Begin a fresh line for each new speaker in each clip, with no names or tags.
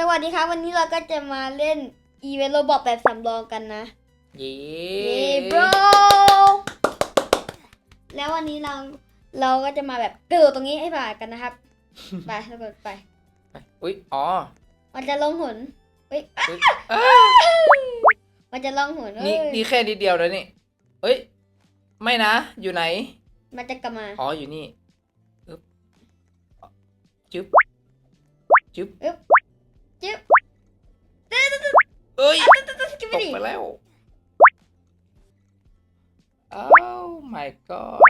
สวัสดีครับวันนี้เราก็จะมาเล่นอีเวนต์โรบอทแบบสำรองกันนะ
เย้
เย้บรแล้ววันนี้เราเราก็จะมาแบบกระโดดตรงนี้ให้ผ่านกันนะครับ ไปกระโดดไป
ไปอุ้ยอ๋อ
มันจะลงหนเฮ้ย
อุ๊ยอ้า
มันจะลงหน
นี่
เอ้ย
นี่แค่นิดเดียวแล้วนี่เอ้ย ไม่นะ อยู่ไหน
มันจะกลับมา
อ๋อ อยู่นี่อึ๊บจึ๊บ จึ๊บ
จึ๊บ ม่
ก
ดี
ไปแล้ว Oh my god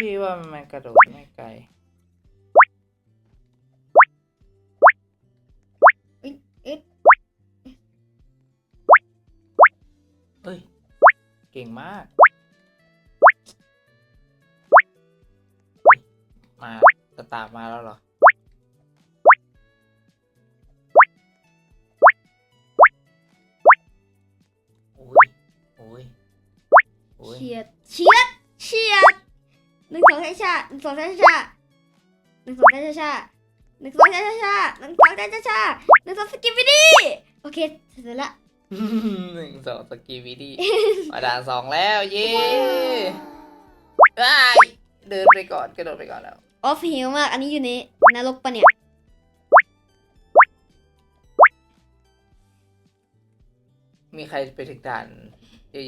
พี่ว่ามันกระโดดไม่ไกล
เอ๊ะ
เอ้ย เก่งมาก มาส ตาร์ทมาแล้วเหรอ โอ้ย โอ้ย โอ้ย
เฉียดเฉียดเฉียดหนึ่งสองช้าช้าหนึ่งสองช้าช้าหนึ่งสองช้าช้าหนึ่งสองช้าช้าหนึ่งสองช้าช้าหนึ่งสองสกิปปี้ดีโอเคเสร็จแล้ว
หนึ่งสองสกีวิดีมาด่านสองแล้วเย้ได้เดินไปก่อนกระโดดไปก่อนแล้ว
ออฟฮิลมาก อันนี้อยู่ในนรกปะเนี่ย
มีใครไปถึงด่าน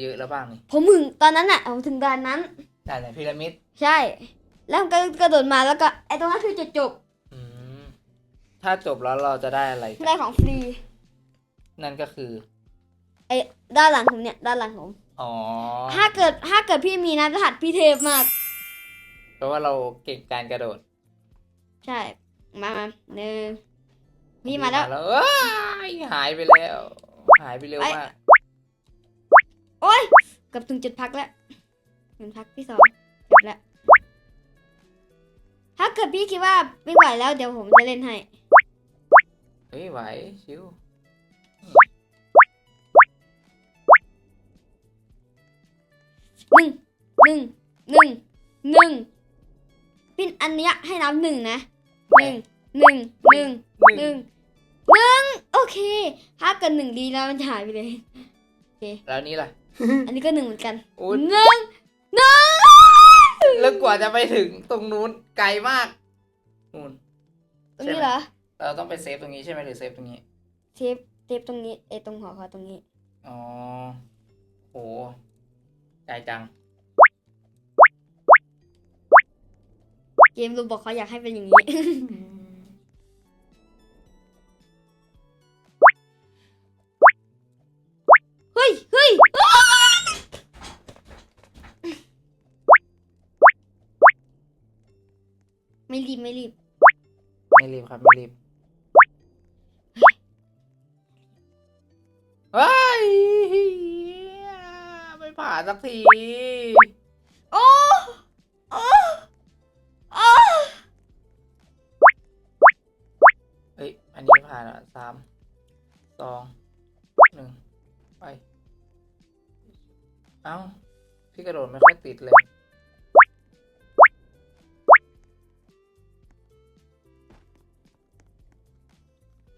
เยอะๆแล้วบ้างนี่
ผมถึงตอนนั้นน่ะผมถึงด่านนั้น
ด่านไหนพีระมิด
ใช่ แล้วผมก็กระโดดมาแล้วก็ไอ้ตรงนั้นคือจุดจบ
อืมถ้าจบแล้วเราจะได้อะไรกัน
ได้ของฟรี
นั่นก็คือ
ไอ้ด้านหลังผมเนี่ยด้านหลังผม
อ๋อ
ถ้าเกิดถ้าเกิดพี่มีนะรหัสพี่เทพมาก
เพ ราะว่าเราเก่งการกระโดด
ใช่ มามาหนึ่งพี่มาแล้ว
แล้วเอ้ยหายไปแล้ว หายไปเร็วมาก
โอ้ยเกือบถึงจุดพักแล้วจุดพักที่สองจบแล้ว ถ้าเกิดพี่คิดว่าไม่ไหวแล้วเดี๋ยวผมจะเล่นให้
เฮ้ยไหวชิว
หนึ่งหนึ่งหนึ่งหนึ่ง ปิ้นอันเนี้ยให้นับหนึ่งนะหนึ่งหนึ่งหนึ่ง
หนึ่ง
หนึ่งหนึ่งโอเคถ้าเกิดหนึ่งดีแล้วมันจะหายไปเลย
แล้วนี่ล่ะ
อันนี้ก็หนึ่งเหมือนกัน
อุ๊ย
หนึ่งหนึ่ง
แล้วกว่าจะไปถึงตรงนู้นไกลมากนู่น
ตรงนี้เหรอ
เราต้องไปเซฟตรงนี้ใช่ไหมหรือเซฟตรงนี้
เทปเทปตรงนี้ไอ้ตรงหัวเขาตรงนี้
อ๋อโหไกลจัง
เกมรูบอกเขาอยากให้เป็นอย่างนี้ เฮ้ยเฮ้ยไม่รีบไม่รีบ
ไม่รีบครับ ไม่รีบเฮ้ยไม่ผ่านสักที ผ่านอะสามสองหนึ่งไปเอ้า พี่กระโดดไม่ค่อยติดเลย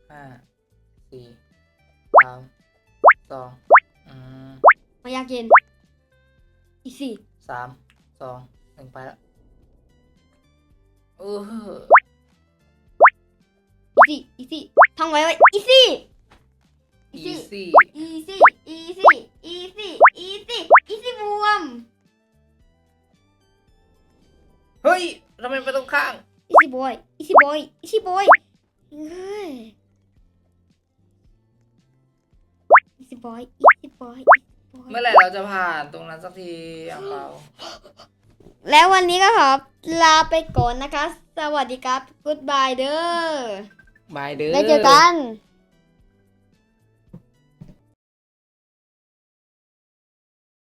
ห้าสี่สามสองอืม
มายากเย็นอีสี่
สามสองหนึ่งไปแล้วเออ
อีสี่อีสี่ ท่องไว้ไว้อีสี่
อีซี่
อีซี่อีซี่อีซี่อีซี่อีซี่บวม
เฮ้ยทำไมไปตรงข้าง
อีซี่บอยอีซี่บอยอีซี่บอยเฮ้ยอีซี่บอยอีซี่บอยอีซี่บอย
เมื่อไหร่เราจะผ่านตรงนั้นสักทีอ่างเรา
แล้ววันนี้ก็ขอลาไปก่อนนะคะ สวัสดีครับ goodbye เด้อ บา
ยเด้อ
แล้วเจอกัน